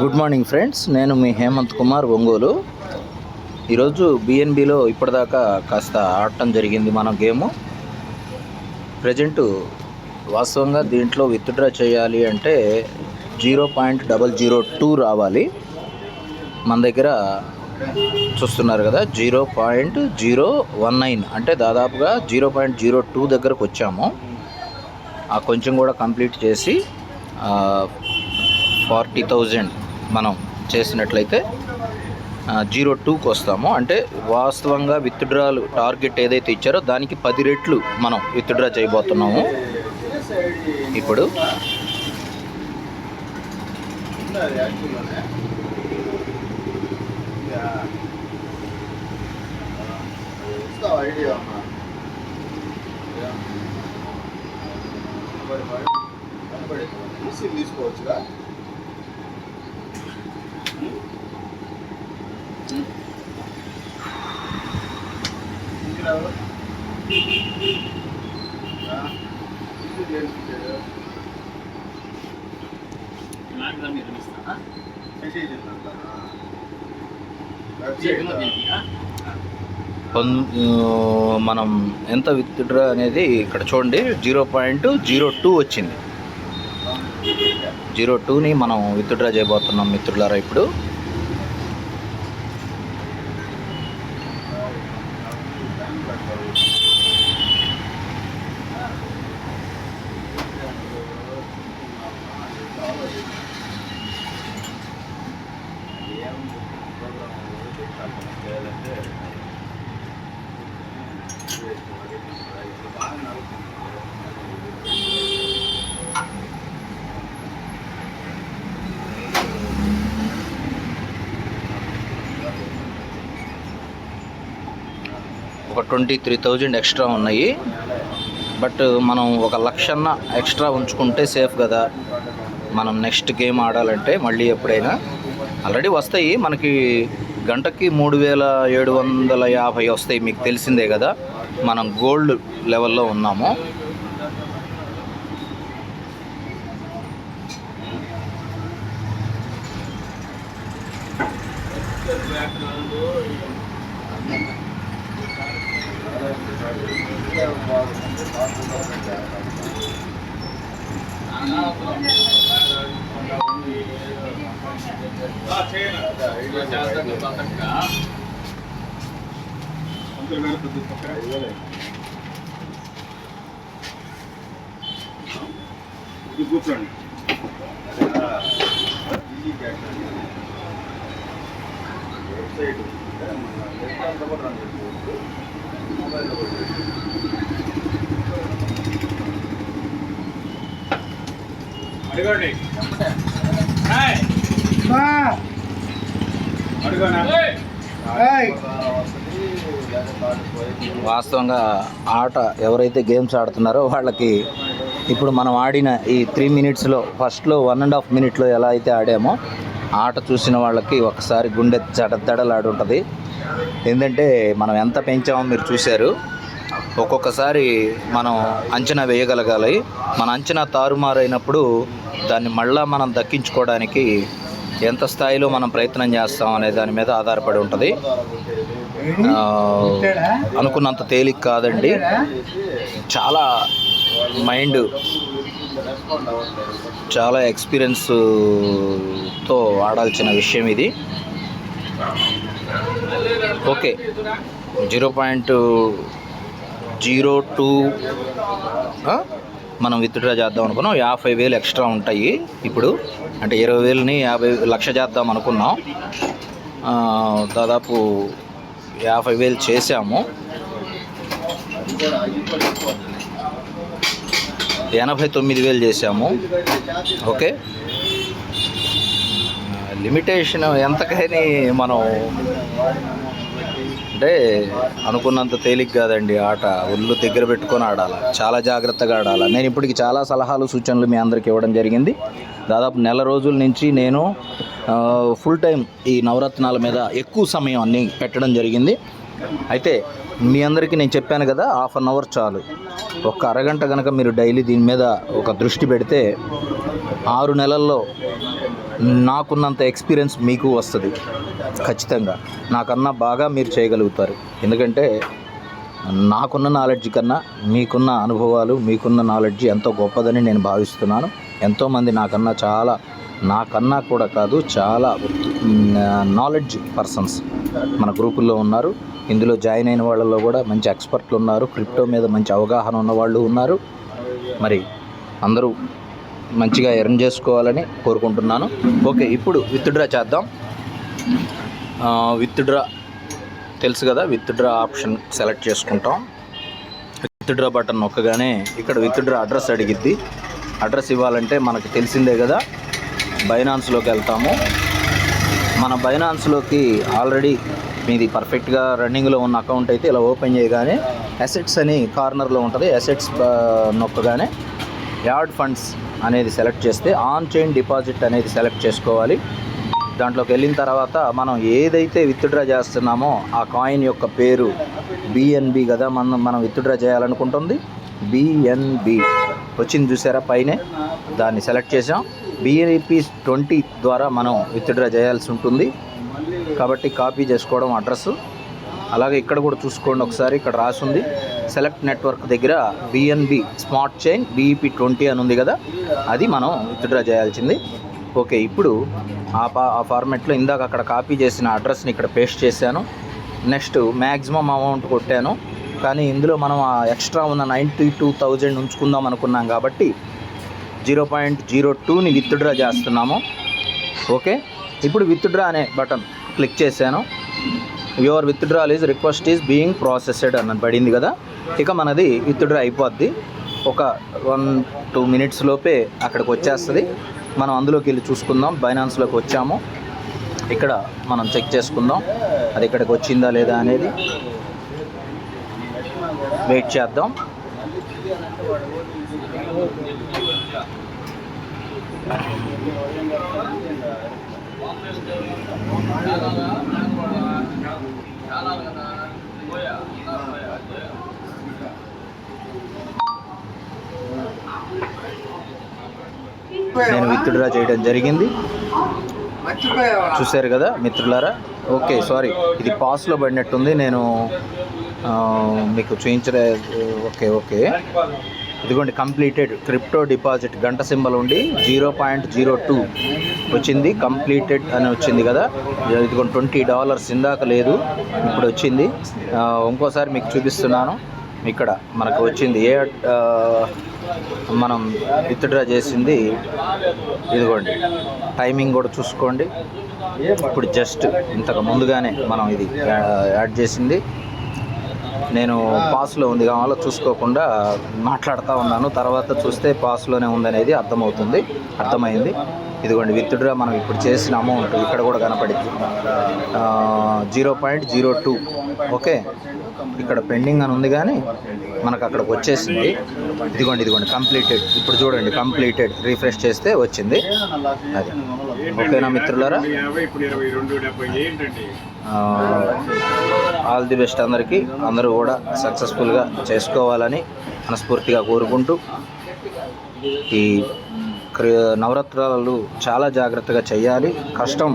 Good morning friends నేను మీ హేమంత్ కుమార్ ఒంగోలు. ఈరోజు బిఎన్బిలో ఇప్పటిదాకా కాస్త ఆడటం జరిగింది మన గేము. ప్రజెంటు వాస్తవంగా దీంట్లో విత్డ్రా చేయాలి అంటే zero point double zero two రావాలి. మన దగ్గర చూస్తున్నారు కదా zero point zero one nine. అంటే దాదాపుగా జీరో పాయింట్ జీరో టూ దగ్గరకు వచ్చాము. ఆ కొంచెం కూడా కంప్లీట్ చేసి ఫార్టీ థౌజండ్ మనం చేసినట్లయితే జీరో టూకి వస్తాము. అంటే వాస్తవంగా విత్డ్రాలు టార్గెట్ ఏదైతే ఇచ్చారో దానికి పది రెట్లు మనం విత్డ్రా చేయబోతున్నాము. ఇప్పుడు తీసుకోవచ్చుగా? మనం ఎంత విత్డ్రా అనేది ఇక్కడ చూడండి. జీరో పాయింట్ జీరో టూ వచ్చింది. జీరో టూని మనం విత్డ్రా చేయబోతున్నాం మిత్రులారా ఇప్పుడు. ట్వంటీ త్రీ థౌజండ్ ఎక్స్ట్రా ఉన్నాయి. బట్ మనం ఒక లక్షన్న ఎక్స్ట్రా ఉంచుకుంటే సేఫ్ కదా. మనం నెక్స్ట్ గేమ్ ఆడాలంటే మళ్ళీ ఎప్పుడైనా. ఆల్రెడీ వస్తాయి. మనకి గంటకి మూడు వేల ఏడు వందల యాభై వస్తాయి. మీకు తెలిసిందే కదా. మనం గోల్డ్ లెవెల్లో ఉన్నాము. కూర్చోండి వెబ్సైట్ నెట్ కూడా రన్ చేసుకోవచ్చు. మొబైల్లో కూడా అడగండి వాస్తవంగా ఆట ఎవరైతే గేమ్స్ ఆడుతున్నారో వాళ్ళకి ఇప్పుడు మనం ఆడిన ఈ త్రీ మినిట్స్లో ఫస్ట్లో వన్ అండ్ హాఫ్ మినిట్లో ఎలా అయితే ఆడామో ఆట చూసిన వాళ్ళకి ఒకసారి గుండె ఉంటుంది ఏంటంటే మనం ఎంత పెంచామో మీరు చూశారు. ఒక్కొక్కసారి మనం అంచనా వేయగలగాలి. మన అంచనా తారుమారైనప్పుడు దాన్ని మళ్ళా మనం దక్కించుకోవడానికి ఎంత స్థాయిలో మనం ప్రయత్నం చేస్తాం అనే దాని మీద ఆధారపడి ఉంటుంది. అనుకున్నంత తేలిక కాదండి. చాలా మైండ్ చాలా ఎక్స్పీరియన్స్తో ఆడాల్సిన విషయం ఇది. Okay. Zero point zero two మనం విత్డ్రా చేద్దాం అనుకున్నాం. యాభై వేలు ఎక్స్ట్రా ఉంటాయి ఇప్పుడు. అంటే ఇరవై వేలని యాభై లక్ష చేద్దాం అనుకున్నాం. దాదాపు యాభై వేలు చేసాము ఎనభై తొమ్మిది వేలు చేసాము ఓకే? లిమిటేషన్ ఎంతకని మనం అంటే అనుకున్నంత తేలిక కాదండి ఆట. ఒళ్ళు దగ్గర పెట్టుకొని ఆడాలి. చాలా జాగ్రత్తగా ఆడాలి. నేను ఇప్పటికి చాలా సలహాలు సూచనలు మీ అందరికి ఇవ్వడం జరిగింది. దాదాపు నెల రోజుల నుంచి నేను ఫుల్ టైం ఈ నవరత్నాల మీద ఎక్కువ సమయం అన్ని పెట్టడం జరిగింది. అయితే మీ అందరికీ నేను చెప్పాను కదా హాఫ్ అన్ అవర్ చాలు. ఒక అరగంట కనుక మీరు డైలీ దీని మీద ఒక దృష్టి పెడితే ఆరు నెలల్లో నాకున్నంత ఎక్స్పీరియన్స్ మీకు వస్తుంది. ఖచ్చితంగా. నాకన్నా బాగా మీరు చేయగలుగుతారు. ఎందుకంటే నాకున్న నాలెడ్జ్ కన్నా మీకున్న అనుభవాలు మీకున్న నాలెడ్జ్ ఎంతో గొప్పదని నేను భావిస్తున్నాను. ఎంతోమంది నాకన్నా చాలా నాకన్నా కూడా కాదు చాలా నాలెడ్జ్ పర్సన్స్ మన గ్రూపుల్లో ఉన్నారు. ఇందులో జాయిన్ అయిన వాళ్ళలో కూడా మంచి ఎక్స్పర్ట్లు ఉన్నారు. క్రిప్టో మీద మంచి అవగాహన ఉన్న వాళ్ళు ఉన్నారు. మరి అందరూ మంచిగా ఎర్న్ చేసుకోవాలని కోరుకుంటున్నాను. ఓకే ఇప్పుడు విత్డ్రా చేద్దాం. విత్డ్రా తెలుసు కదా విత్డ్రా ఆప్షన్ సెలెక్ట్ చేసుకుంటాం. విత్డ్రా బటన్ నొక్కగానే ఇక్కడ విత్డ్రా అడ్రస్ అడిగిద్ది. అడ్రస్ ఇవ్వాలంటే మనకు తెలిసిందే కదా బైనాన్స్లోకి వెళ్తాము. మన బైనాన్స్లోకి ఆల్రెడీ మీది పర్ఫెక్ట్గా రన్నింగ్లో ఉన్న అకౌంట్ అయితే ఇలా ఓపెన్ చేయగానే అసెట్స్ అని కార్నర్లో ఉంటుంది. అసెట్స్ నొక్కగానే యాడ్ ఫండ్స్ అనేది సెలెక్ట్ చేస్తే ఆన్ చైన్ డిపాజిట్ అనేది సెలెక్ట్ చేసుకోవాలి. దాంట్లోకి వెళ్ళిన తర్వాత మనం ఏదైతే విత్డ్రా చేస్తున్నామో ఆ కాయిన్ యొక్క పేరు బిఎన్బి కదా మనం మనం విత్డ్రా చేయాలనుకుంటుంది. బిఎన్బి వచ్చింది చూసారా పైనే? దాన్ని సెలెక్ట్ చేసాం బిఎన్పి ట్వంటీ ద్వారా మనం విత్డ్రా చేయాల్సి ఉంటుంది. కాబట్టి కాపీ చేసుకోవడం అడ్రస్. అలాగే ఇక్కడ కూడా చూసుకోండి ఒకసారి ఇక్కడ రాసుంది. సెలెక్ట్ నెట్వర్క్ దగ్గర BNB smart chain BEP twenty అని ఉంది కదా అది మనం విత్డ్రా చేయాల్సింది. ఓకే ఇప్పుడు ఆ పా ఆ ఫార్మెట్లో ఇందాక అక్కడ కాపీ చేసిన అడ్రస్ని ఇక్కడ పేస్ట్ చేశాను. నెక్స్ట్ మ్యాక్సిమం అమౌంట్ కొట్టాను. కానీ ఇందులో మనం ఆ ఎక్స్ట్రా ఉన్న నైంటీ టూ థౌజండ్ ఉంచుకుందాం అనుకున్నాం కాబట్టి జీరో పాయింట్ జీరో టూని విత్డ్రా చేస్తున్నాము. ఓకే ఇప్పుడు విత్డ్రా అనే బటన్ క్లిక్ చేశాను. Your withdrawal is request is being processed అన్న పడింది కదా. ఇక మనది విత్డ్రా అయిపోద్ది. ఒక వన్ టూ మినిట్స్ లోపే అక్కడికి వచ్చేస్తుంది. మనం అందులోకి వెళ్ళి చూసుకుందాం. బైనాన్స్లోకి వచ్చాము. ఇక్కడ మనం చెక్ చేసుకుందాం. అది ఇక్కడికి వచ్చిందా లేదా అనేది వెయిట్ చేద్దాం. నేను విత్డ్రా చేయడం జరిగింది. చూశారు కదా మిత్రులారా? ఓకే సారీ ఇది పాస్లో పడినట్టుంది. నేను మీకు చూపించలే ఓకే ఓకే. ఇదిగోండి కంప్లీటెడ్ క్రిప్టో డిపాజిట్ గంట సింబల్ ఉండి జీరో పాయింట్ జీరో టూ వచ్చింది. కంప్లీటెడ్ అని వచ్చింది కదా. ఇదిగోండి ట్వంటీ డాలర్స్ ఇందాక లేదు ఇప్పుడు వచ్చింది. ఇంకోసారి మీకు చూపిస్తున్నాను. ఇక్కడ మనకు వచ్చింది ఏ మనం విత్డ్రా చేసింది. ఇదిగోండి టైమింగ్ కూడా చూసుకోండి. ఇప్పుడు జస్ట్ ఇంతకు ముందుగానే మనం ఇది యా- యాడ్ చేసింది. నేను పాస్లో ఉంది కావాలో చూసుకోకుండా మాట్లాడుతూ ఉన్నాను. తర్వాత చూస్తే పాస్లోనే ఉందనేది అర్థమవుతుంది అర్థమైంది. ఇదిగోండి విత్డ్రా మనం ఇప్పుడు చేసిన అమౌంట్ ఇక్కడ కూడా కనపడింది. Zero point zero two. Okay? ఇక్కడ పెండింగ్ అని ఉంది కానీ మనకు అక్కడికి వచ్చేసింది. ఇదిగోండి ఇదిగోండి కంప్లీటెడ్. ఇప్పుడు చూడండి కంప్లీటెడ్. రీఫ్రెష్ చేస్తే వచ్చింది. అది. ఓకేనా మిత్రులారా? ఆల్ ది బెస్ట్ అందరికీ. అందరూ కూడా సక్సెస్ఫుల్గా చేసుకోవాలని మనస్ఫూర్తిగా కోరుకుంటూ ఈ నవరాత్రాలు చాలా జాగ్రత్తగా చేయాలి. కష్టం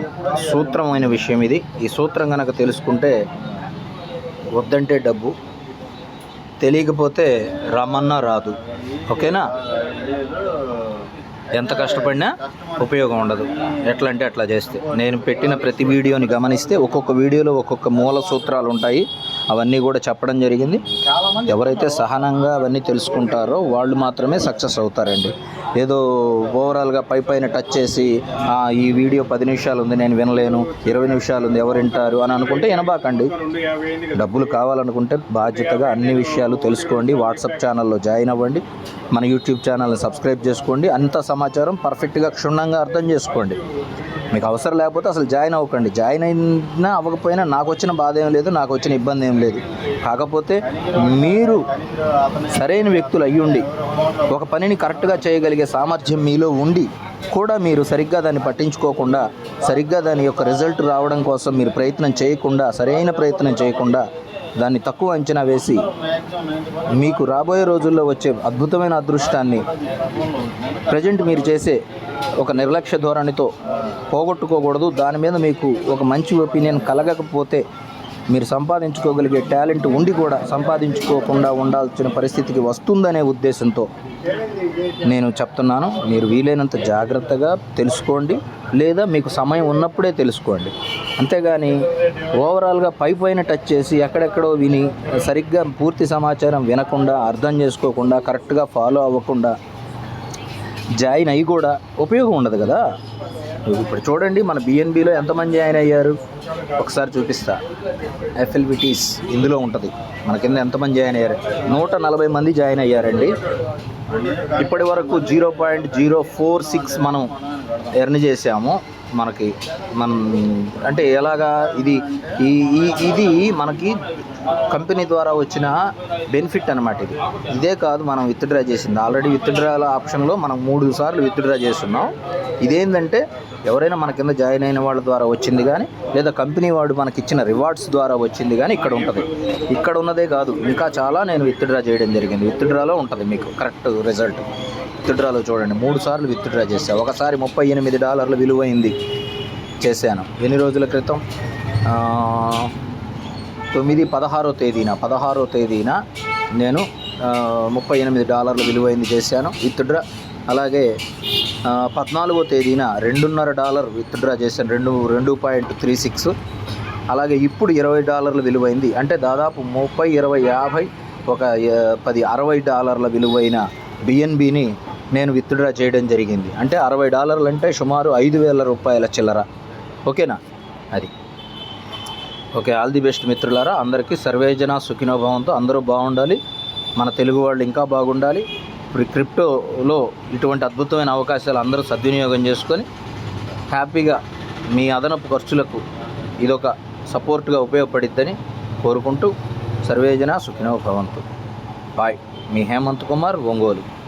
సూత్రమైన విషయం ఇది. ఈ సూత్రం కనుక తెలుసుకుంటే వద్దంటే డబ్బు తెలియకపోతే రమ్మన్నా రాదు. ఓకేనా? ఎంత కష్టపడినా ఉపయోగం ఉండదు. ఎట్లా అంటే అట్లా చేస్తే. నేను పెట్టిన ప్రతి వీడియోని గమనిస్తే ఒక్కొక్క వీడియోలో ఒక్కొక్క మూల సూత్రాలు ఉంటాయి. అవన్నీ కూడా చెప్పడం జరిగింది. ఎవరైతే సహనంగా అవన్నీ తెలుసుకుంటారో వాళ్ళు మాత్రమే సక్సెస్ అవుతారండి. ఏదో ఓవరాల్గా పై పైన టచ్ చేసి ఈ వీడియో పది నిమిషాలు ఉంది నేను వినలేను. ఇరవై నిమిషాలు ఉంది ఎవరు వింటారు? అని అనుకుంటే వినబాకండి. డబ్బులు కావాలనుకుంటే బాధ్యతగా అన్ని విషయాలు తెలుసుకోండి. వాట్సాప్ ఛానల్లో జాయిన్ అవ్వండి. మన యూట్యూబ్ ఛానల్ని సబ్స్క్రైబ్ చేసుకోండి. అంత సమాచారం పర్ఫెక్ట్గా క్షుణ్ణంగా అర్థం చేసుకోండి. మీకు అవసరం లేకపోతే అసలు జాయిన్ అవ్వకండి. జాయిన్ అయినా అవ్వకపోయినా నాకు వచ్చిన బాధ ఏం లేదు నాకు వచ్చిన ఇబ్బంది ఏం లేదు. కాకపోతే మీరు సరైన వ్యక్తులు అయ్యుండి ఒక పనిని కరెక్ట్గా చేయగలిగే సామర్థ్యం మీలో ఉండి కూడా మీరు సరిగ్గా దాన్ని పట్టించుకోకుండా సరిగ్గా దాని యొక్క రిజల్ట్ రావడం కోసం మీరు ప్రయత్నం చేయకుండా సరైన ప్రయత్నం చేయకుండా దాన్ని తక్కువ అంచనా వేసి మీకు రాబోయే రోజుల్లో వచ్చే అద్భుతమైన అదృష్టాన్ని ప్రజెంట్ మీరు చేసే ఒక నిర్లక్ష్య ధోరణితో పోగొట్టుకోకూడదు. దాని మీద మీకు ఒక మంచి ఒపీనియన్ కలగకపోతే మీరు సంపాదించుకోగలిగే టాలెంట్ ఉండి కూడా సంపాదించుకోకుండా ఉండాల్సిన పరిస్థితికి వస్తుందనే ఉద్దేశంతో నేను చెప్తున్నాను. మీరు వీలైనంత జాగ్రత్తగా తెలుసుకోండి. లేదా మీకు సమయం ఉన్నప్పుడే తెలుసుకోండి. అంతేగాని ఓవరాల్గా పై పైన టచ్ చేసి ఎక్కడెక్కడో విని సరిగ్గా పూర్తి సమాచారం వినకుండా అర్థం చేసుకోకుండా కరెక్ట్గా ఫాలో అవ్వకుండా జాయిన్ అయ్యి కూడా ఉపయోగం ఉండదు కదా? ఇప్పుడు చూడండి మన బిఎన్బిలో ఎంతమంది జాయిన్ అయ్యారు? ఒకసారి చూపిస్తా. ఎఫ్ఎల్బిటీస్ ఇందులో ఉంటుంది. మన కింద ఎంతమంది జాయిన్ అయ్యారు? నూట నలభై మంది జాయిన్ అయ్యారండి. ఇప్పటి వరకు zero point zero four six మనం ఎర్న్ చేసాము మనకి మన అంటే ఎలాగా ఇది ఈ ఈ- ఇది మనకి కంపెనీ ద్వారా వచ్చిన బెనిఫిట్ అనమాట ఇది. ఇదే కాదు మనం విత్డ్రా చేసింది. ఆల్రెడీ విత్డ్రాల ఆప్షన్లో మనం మూడు సార్లు విత్డ్రా చేస్తున్నాం. ఇదేంటంటే ఎవరైనా మన కింద జాయిన్ అయిన వాళ్ళ ద్వారా వచ్చింది కానీ లేదా కంపెనీ వాడు మనకి ఇచ్చిన రివార్డ్స్ ద్వారా వచ్చింది కానీ ఇక్కడ ఉంటుంది. ఇక్కడ ఉన్నదే కాదు. ఇంకా చాలా నేను విత్డ్రా చేయడం జరిగింది. విత్డ్రాలో ఉంటుంది మీకు. Correct result. విత్డ్రాలో చూడండి. మూడు సార్లు విత్డ్రా చేశాను ఒకసారి ముప్పై ఎనిమిది డాలర్లు విలువైంది చేశాను. ఎన్ని రోజుల క్రితం? తొమ్మిది పదహారో తేదీన. పదహారో తేదీన నేను ముప్పై ఎనిమిది డాలర్లు విలువైంది చేశాను విత్డ్రా. అలాగే పద్నాలుగో తేదీన రెండున్నర డాలర్ విత్డ్రా చేశాను. రెండు రెండు పాయింట్ త్రీ సిక్స్. అలాగే ఇప్పుడు ఇరవై డాలర్లు విలువైంది. అంటే దాదాపు ముప్పై ఇరవై యాభై ఒక పది అరవై డాలర్ల విలువైన బిఎన్బిని నేను విత్డ్రా చేయడం జరిగింది. అంటే అరవై డాలర్లు అంటే సుమారు ఐదు వేల రూపాయల చిల్లర. ఓకేనా? అది. ఓకే ఆల్ ది బెస్ట్ మిత్రులారా. అందరికీ సర్వేజన సుఖినోభావంతో అందరూ బాగుండాలి. మన తెలుగు వాళ్ళు ఇంకా బాగుండాలి. ఇప్పుడు క్రిప్టోలో ఇటువంటి అద్భుతమైన అవకాశాలు అందరూ సద్వినియోగం చేసుకొని హ్యాపీగా మీ అదనపు ఖర్చులకు ఇదొక సపోర్ట్గా ఉపయోగపడిద్దని కోరుకుంటూ సర్వేజన సుఖినోభావంతో. బాయ్. మీ హేమంత్ కుమార్ ఒంగోలు.